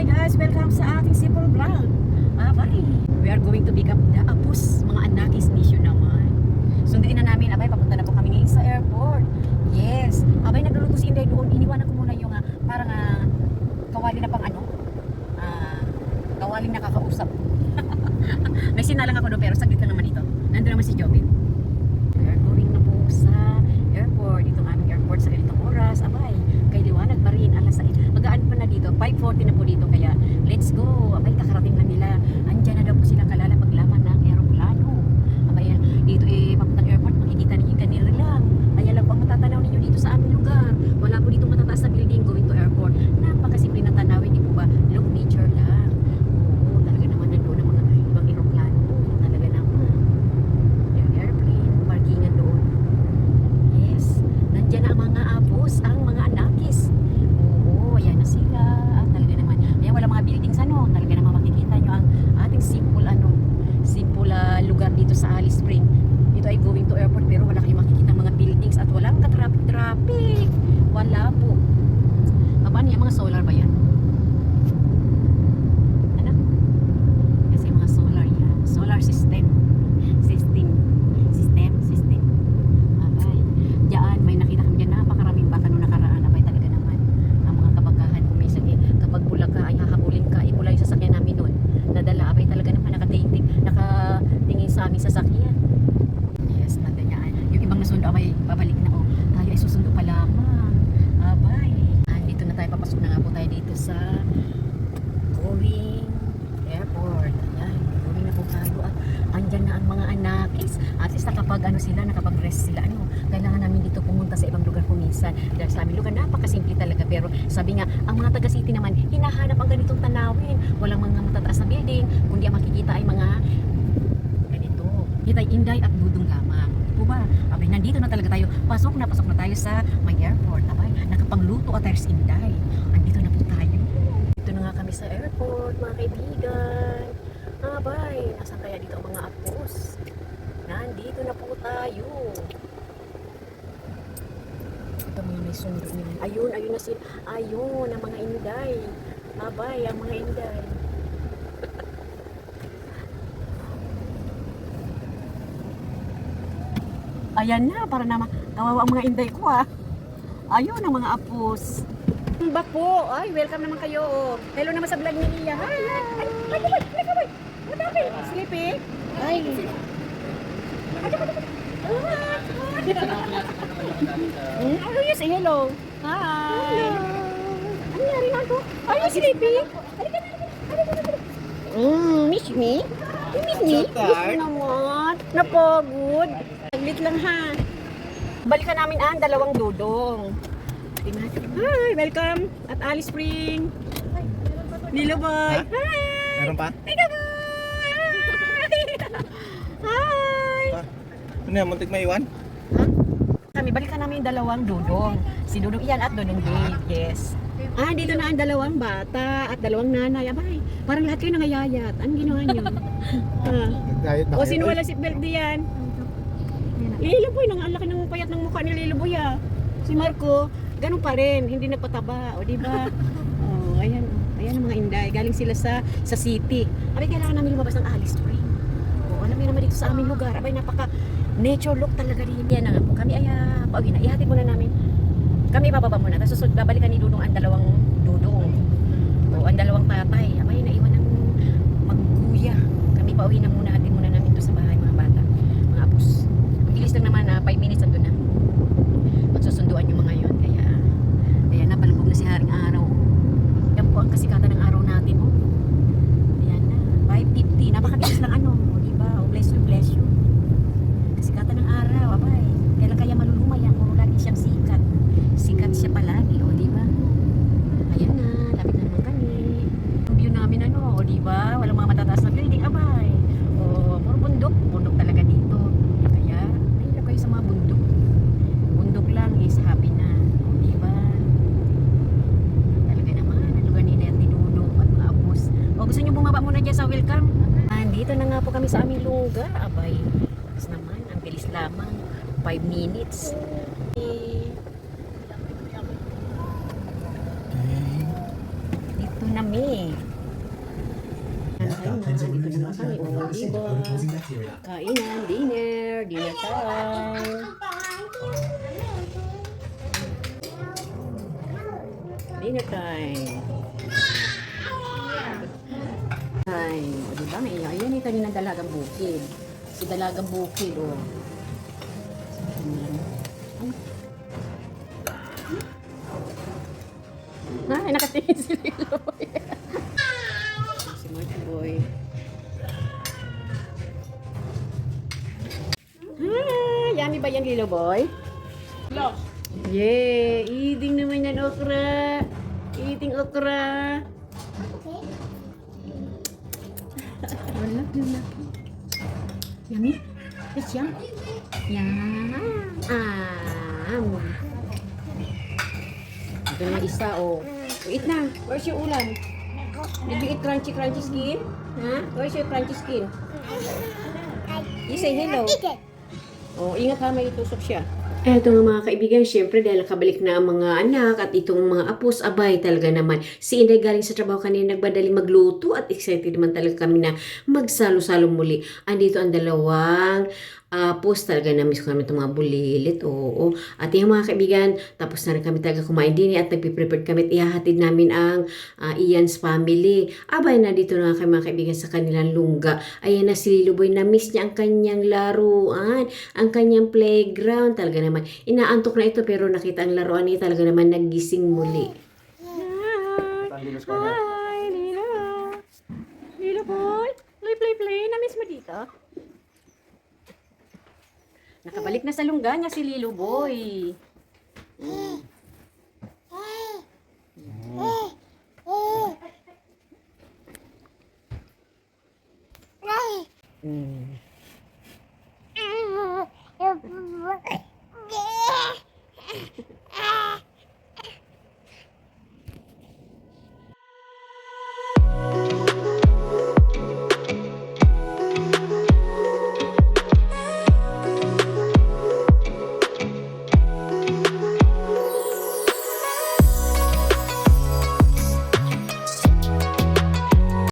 Hi guys, welcome sa ating simple vlog. Ah, bye. We are going to pick up the Apus, mga anakis mission naman. Sunduin na namin, abay, papunta na po kami ngayon sa airport. Yes. Abay, nagluluto si Inday doon. Iniwanan ko muna yung ah, parang ah, kawali na pang ano. Ah, kawaling nakakausap. May sinalang ako doon pero saglit lang naman ito. Nandun naman si Jobin. We are going na po sa airport. Itong aming airport sa ganitong oras. Abay, kay Liwanag pa rin. Alas 6. Magaan pa na dito. 5.40 na po dito. Kaya, let's go. Abay, kakarating lang nila. Andyan na daw po sila kalala paglaman ng aeroplano. Abay, dito eh, papuntang airport, makikita ninyo yung kanila lang. Kaya lang po ang matatanaw ninyo dito sa aming lugar. Wala po dito matataas na building going to airport. Napakasimple na tanawin, di po ba? Look, nature lang. Oo, talaga naman nandoon ang mga ibang aeroplano. Talaga naman. Yung airplane, parkingan doon. Yes. Nandiyan ang mga apos, ang mga anakis. Oo, ayan na sila. Ah, talaga naman. Ayan, wala mga buildings ano. Talaga naman makikita nyo ang ating simple ano, simple ah, lugar dito sa Alice Spring. Ito ay going to airport pero wala kayong makikita mga buildings at walang ka-traffic-traffic. Wala po. Aba, niya mga solar ba yan? Ano? Kasi mga solar yan. Solar system. System. System. System. Abay. Diyan, may nakita kami dyan. Napakaraming baka nung nakaraan. Abay talaga naman. Ang mga kabagahan. Kung minsan eh, kapag pula ka, ay hahabulin ka. Eh, pula yung sasakyan namin nun. Nadala. Abay talaga naman nakatingin, nakatingin sa aming sasakyan. Yes, natanyaan. Yung ibang nasundo, abay, babalik na. Oh, tayo ay susundo pa lamang. Abay. Andito na tayo. Papasok na nga po tayo dito sa going airport. Ayan, going na po tayo at andyan na ang mga anakis. At least nakapag ano sila, nakapag-rest sila. Ano, kailangan namin dito pumunta sa ibang lugar kuminsan. Dahil sa aming lugar, napakasimple talaga. Pero sabi nga, ang mga taga-city naman, hinahanap ang ganitong tanawin. Walang mga matataas na building, kundi ang makikita ay mga ganito. Kitay Inday at Dudong lamang. Nandito na talaga tayo. Pasok na, pasok na tayo sa may airport. Abay, nakapangluto at sa Inday. Andito na po tayo. Dito na nga kami sa airport, mga kaibigan. Abay, nasan kaya dito ang mga apos? Nandito na po tayo. Ito mga may sundo niyan. Ayun, ayun na sila. Ayun, ang mga inday. Abay, ang mga inday. Ayan na, para naman kawawa ang mga inday ko ah. Ayun ang mga apos. Back po. Ay, welcome naman kayo. oh. Hello naman sa vlog ni Iya. Hi, hi. Ay, ay, kamay, ay, kamay. What happened? Sleepy? Ay. Ano yun? Say hello. Hi. Ano nangyari na to? Are you sleepy? Halika na, halika na, halika na. Mm, miss me? You miss me? Miss naman. Napagod. Saglit lang ha. Balikan namin ang dalawang dudong. Hi, welcome at Alice Spring. Lilo boy. Ha? Hi. Meron pa? Ika boy. Hi. Ano yan, muntik maiwan? Kami balikan namin yung dalawang dudong. Si Dudong Ian at Dudong Dave. Yes. Ah, dito na ang dalawang bata at dalawang nanay. Abay, parang lahat kayo nangayayat. Anong ginawa niyo? ah. Nag-diet na O sino wala seatbelt diyan? Lilo Boy, nang ang laki ng payat ng mukha ni Lilo Boy ah. Si Marco, ganun pa rin, hindi nagpataba, o di ba? oh, ayan, ayan ang mga inday. Galing sila sa sa city. Abay, kailangan namin lumabas ng Alice Spring. O, alam niyo naman dito sa aming lugar. Abay, napaka nature look talaga rin. Yan na nga po. Kami ay uh, pauwi na. Ihatid muna namin. Kami bababa muna. Tapos susunod, babalikan ni Dudong ang dalawang Dudong. O, ang dalawang tatay. Abay, naiwan ng magkuya. Kami pauwi na muna. Hatid muna namin to sa bahay mga bata. Mga apos. Ang bilis lang naman na 5 minutes nandun na. Magsusunduan yung mga yun. Kaya, ayan na, palubog na si Haring Araw. Yan po ang kasikatan ng araw natin. Oh. Ayan na, 5.50. Napakabilis lang ano. O, diba? O, bless you, bless you. Kasikatan ng araw. Abay, kailan kaya malulumay yan? Puro lagi siyang sikat. Sikat siya palagi. O, diba? Ayan na, lapit na naman kami. Yung view namin ano, o diba? Walang mga matataas na building, abay. O, puro bundok. Bundok talaga dito. Kaya, mahirap kayo sa mga bundok. Bundok lang is happy na. O, diba? Talaga naman, ang lugar ni ni Dudong at mga apos. O, gusto niyo bumaba muna dyan sa welcome? Andito na nga po kami sa aming lugar. Abay, tapos naman, ang bilis lamang. 5 minutes. Dito nami. Ayun diba? Kainan, dinner, dinner time. Dinner time. O diba? May ayan yung kaninang dalagang bukid. Si dalagang bukid, o. Ay, nakatingin si Lilo yan, Lilo Boy? Yeah, eating naman yan okra. Eating okra. Wala, wala. Yummy? It's yum. Yum. Ah. Ito na isa, oh. Eat na. Where's your ulam? Did you eat crunchy, crunchy skin? Ha? Where's your crunchy skin? You say hello. Oh, ingat ha, may itusok siya. Eto nga mga kaibigan, syempre dahil nakabalik na ang mga anak at itong mga apos, abay talaga naman. Si Inday galing sa trabaho kanina nagbadali magluto at excited naman talaga kami na magsalo-salo muli. Andito ang dalawang apos talaga na miss ko namin itong mga bulilit. Oo. At yung mga kaibigan, tapos na rin kami talaga kumain din at nagpiprepared kami at ihahatid namin ang ah, Ian's family. Abay na dito na kami mga kaibigan sa kanilang lungga. Ayan na si Liluboy na miss niya ang kanyang laruan, ang kanyang playground. Talaga naman, inaantok na ito pero nakita ang laruan niya talaga naman nagising muli. Hi, Lilo. Lilo boy. Play, play, play. Na-miss mo dito? Nakabalik na sa lungga niya si Lilo boy. Mm.